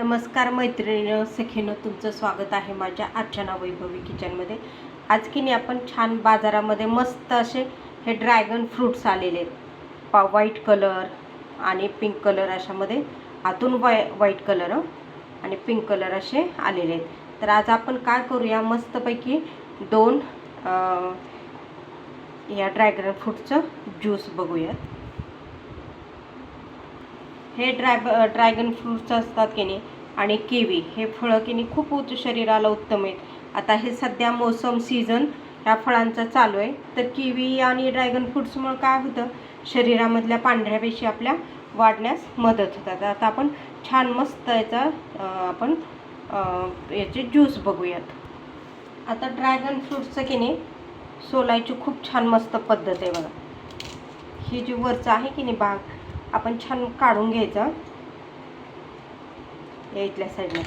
नमस्कार मैत्रिणी सखीनं तुमचं स्वागत आहे माझ्या अर्चना वैभवी किचनमध्ये आज की नाही आपण छान बाजारामध्ये मस्त असे हे ड्रॅगन फ्रूट्स आलेले आहेत. पा व्हाईट कलर आणि पिंक कलर अशामध्ये. आतून वाय व्हाईट कलर आणि पिंक कलर असे आलेले आहेत. तर आज आपण काय करूया? मस्तपैकी दोन या ड्रॅगन फ्रूटचं ज्यूस बघूयात. हे ड्रॅग ड्रॅगन फ्रूट्स असतात की नाही आणि केवी हे फळं की नाही खूप उच्च शरीराला उत्तम आहेत. आता हे सध्या मोसम सीझन ह्या फळांचा चालू आहे. तर किवी आणि ड्रॅगन फ्रूट्समुळं काय होतं? शरीरामधल्या पांढऱ्या पेशी आपल्या वाढण्यास मदत होतात. आता आपण छान मस्त याचा आपण याचे ज्यूस बघूयात. आता ड्रॅगन फ्रूटचं की नाही सोलायची खूप छान मस्त पद्धत आहे बघा. ही जी वरचं आहे की नाही बाग आपण छान काढून घ्यायचा. या इथल्या साईडला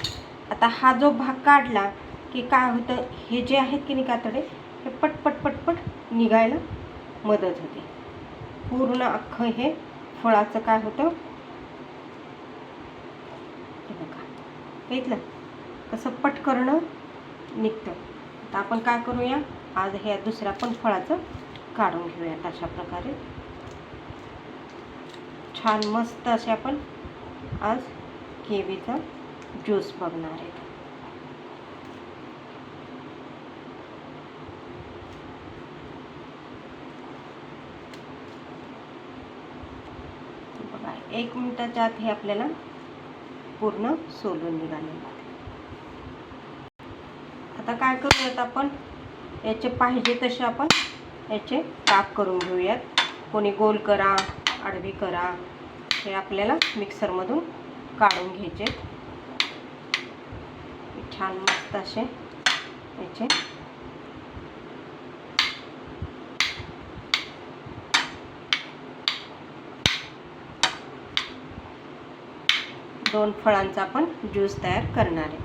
आता हा जो भाग काढला की काय होतं हे जे आहेत की नाही कातडे हे पटपट पटपट निघायला मदत होते. पूर्ण अख्खं हे फळाचं काय होतं? हे बघा. बघितलं कसं पटकरणं निघतं. आता आपण काय करूया? आज ह्या दुसऱ्या पण फळाचं काढून घेऊयात अशा प्रकारे. छान मस्त असे आपण आज केवीचा ज्यूस बघणार आहे बघा एक मिनटाच्या आत हे आपल्याला पूर्ण सोलून निघालेलं आता काय करूयात आपण? याचे पाहिजे तसे आपण याचे काप करून घेऊयात. कोणी गोल करा आडवी करा. हे आपल्याला मिक्सरमधून काढून घ्यायचे. छान मस्त असे याचे. दोन फळांचा आपण ज्यूस तयार करणार आहे.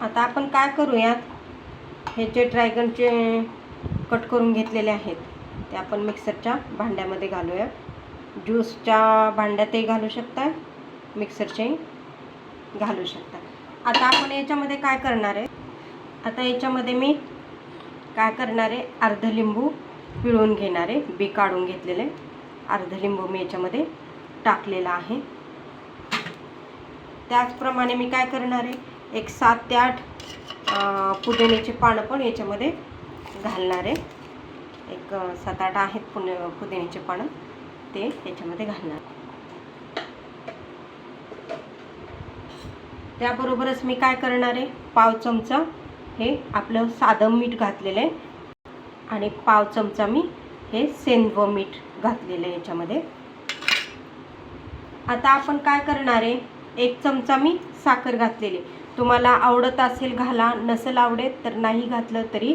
आता आपण काय करूयात? हे जे ड्रॅगनचे कट करून घेतलेले आहेत ते आपण मिक्सरच्या भांड्यामध्ये घालूया ज्यूसच्या भांड्यातही घालू शकता मिक्सरचे घालू शकता. आता आपण याच्यामध्ये काय करणार आहे? आता याच्यामध्ये मी काय करणार आहे? अर्ध लिंबू पिळून घेणार आहे. बी काढून घेतलेले. अर्ध लिंबू मी याच्यामध्ये टाकलेला आहे. त्याचप्रमाणे मी काय करणार आहे? एक सात ते आठ पुदिन्याची पानं पण याच्यामध्ये घालणार आहे. एक सात आठ आहेत पुणे पुदिन्याची पानं. ते याच्यामध्ये घालणार. त्याबरोबरच मी काय करणार आहे? पाव चमचा हे आपलं साधं मीठ घातलेलं आहे. आणि पाव चमचा मी हे सेंदव मीठ घातलेलं आहे याच्यामध्ये. आता आपण काय करणार आहे? एक चमचा मी साखर घातलेली. तुम्हाला आवडत असेल घाला नसेल आवडेल तर नाही घातलं तरी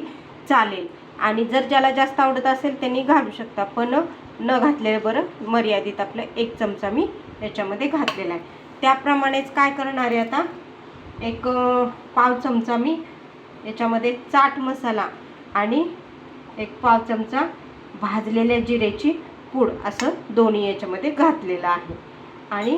चालेल. आणि जर ज्याला जास्त आवडत असेल त्यांनी घालू शकता. पण न घातलेलं बरं मर्यादित आपलं एक चमचा मी याच्यामध्ये घातलेला आहे. त्याप्रमाणेच काय करणार आहे आता? एक पाव चमचा मी याच्यामध्ये चाट मसाला आणि एक पाव चमचा भाजलेल्या जिरेची पूड असं दोन्ही याच्यामध्ये घातलेलं आहे. आणि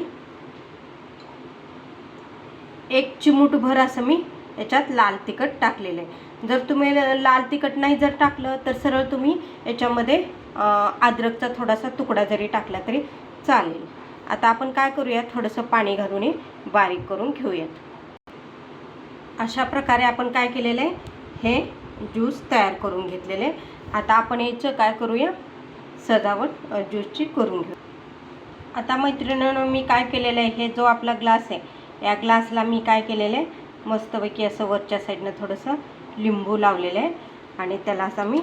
एक चिमूटभर असं मी याच्यात लाल तिखट टाकलेलं आहे. जर तुम्ही ल- लाल तिखट नाही जर टाकलं तर सरळ तुम्ही याच्यामध्ये अद्रकचा थोडासा तुकडा जरी टाकला तरी चालेल. आता आपण काय करूया थोडंसं पाणी घालून हे बारीक करून घेऊयात. अशा प्रकारे आपण काय केलेलं आहे? हे ज्यूस तयार करून घेतलेले आहे. आता आपण याचं काय करूया? सजावट ज्यूसची करून घेऊ. आता मैत्रिणीनं मी काय केलेलं आहे? हे जो आपला ग्लास आहे या ग्लासला मी काय केलेलं आहे? मस्तपैकी असं वरच्या साईडनं थोडंसं लिंबू लावलेलं आहे. आणि त्याला असं मी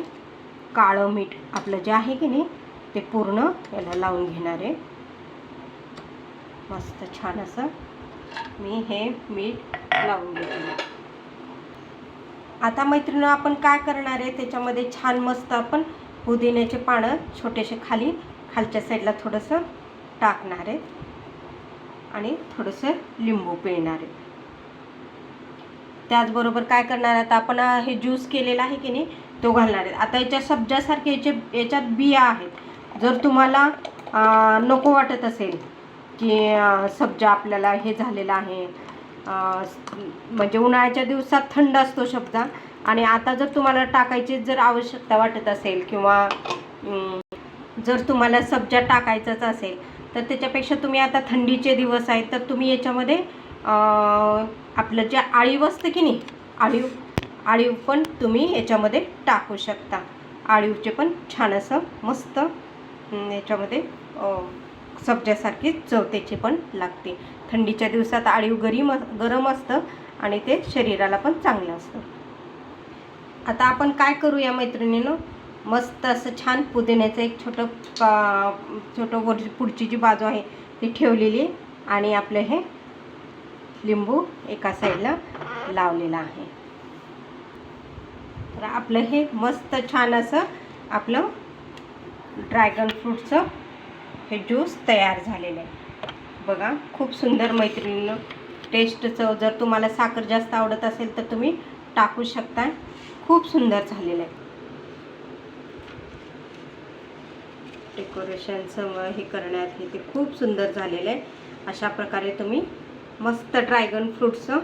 काळं मीठ आपलं जे आहे की नाही ते पूर्ण याला लावून घेणार आहे. मस्त छान असं मी हे मीठ लावून घेतलं आता मैत्रिणी आपण काय करणार आहे? त्याच्यामध्ये छान मस्त आपण पुदिन्याचे पानं छोटेसे खाली खालच्या साईडला थोडंसं टाकणार आहे. आणि थोडंसं लिंबू पिळणार आहे. त्याचबरोबर काय करणार आहेत आता आपण हे ज्यूस केलेला आहे की नाही तो घालणार आहे. आता याच्या सब्जासारखे याचे याच्यात बिया आहेत. जर तुम्हाला नको वाटत असेल की सब्जा आपल्याला हे झालेला आहे म्हणजे उन्हाळ्याच्या दिवसात थंड असतो सब्जा आणि आता जर तुम्हाला टाकायची जर आवश्यकता वाटत असेल किंवा जर तुम्हाला सब्जा टाकायचाच असेल तर त्याच्यापेक्षा तुम्ही आता थंडीचे दिवस आहेत तर तुम्ही याच्यामध्ये आपलं जे आळीव असतं की नाही आळीव आळीव पण तुम्ही याच्यामध्ये टाकू शकता. आळीवचे पण छान असं मस्त याच्यामध्ये सब्ज्यासारखी चव त्याची पण लागते. थंडीच्या दिवसात आळीव गरीम गरम असतं आणि ते शरीराला पण चांगलं असतं. आता आपण काय करूया मैत्रिणीनं? मस्त असं छान पुदिन्याचं एक छोटं छोटं वर पुढची जी बाजू आहे ती ठेवलेली आणि आपलं हे लिंबू एका साईडला लावलेला आहे. तर आपलं हे मस्त छान असं आपलं ड्रॅगन फ्रूटचं हे ज्यूस तयार झालेलं आहे. बघा खूप सुंदर मैत्रिणीनं टेस्ट चव जर तुम्हाला साखर जास्त आवडत असेल तर तुम्ही टाकू शकता खूप सुंदर झालेलं आहे. डेकोरेशनचं हे करण्यात हे ते खूप सुंदर झालेलं आहे. अशा प्रकारे तुम्ही मस्त ड्रॅगन फ्रूटचं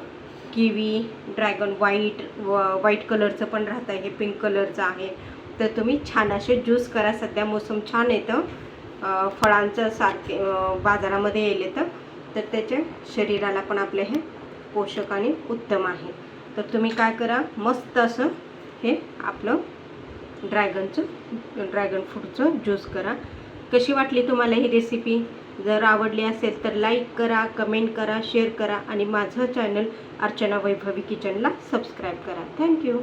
किवी ड्रॅगन व्हाईट व व्हाईट कलरचं पण राहतं हे पिंक कलरचं आहे. तर तुम्ही छान असे ज्यूस करा सध्या मोसम छान येतं फळांचं सारखे बाजारामध्ये येईल तर तर त्याचे शरीराला पण आपले हे पोषक आणि उत्तम आहे. तर तुम्ही काय करा मस्त असं हे आपलं ड्रॅगनचं ड्रॅगन फ्रूटचं ज्यूस करा. कशी वाटली तुम्हाला ही रेसिपी जर आवडली असेल तर लाईक करा कमेंट करा शेअर करा आणि माझं चॅनल अर्चना वैभवी किचनला सबस्क्राईब करा. Thank you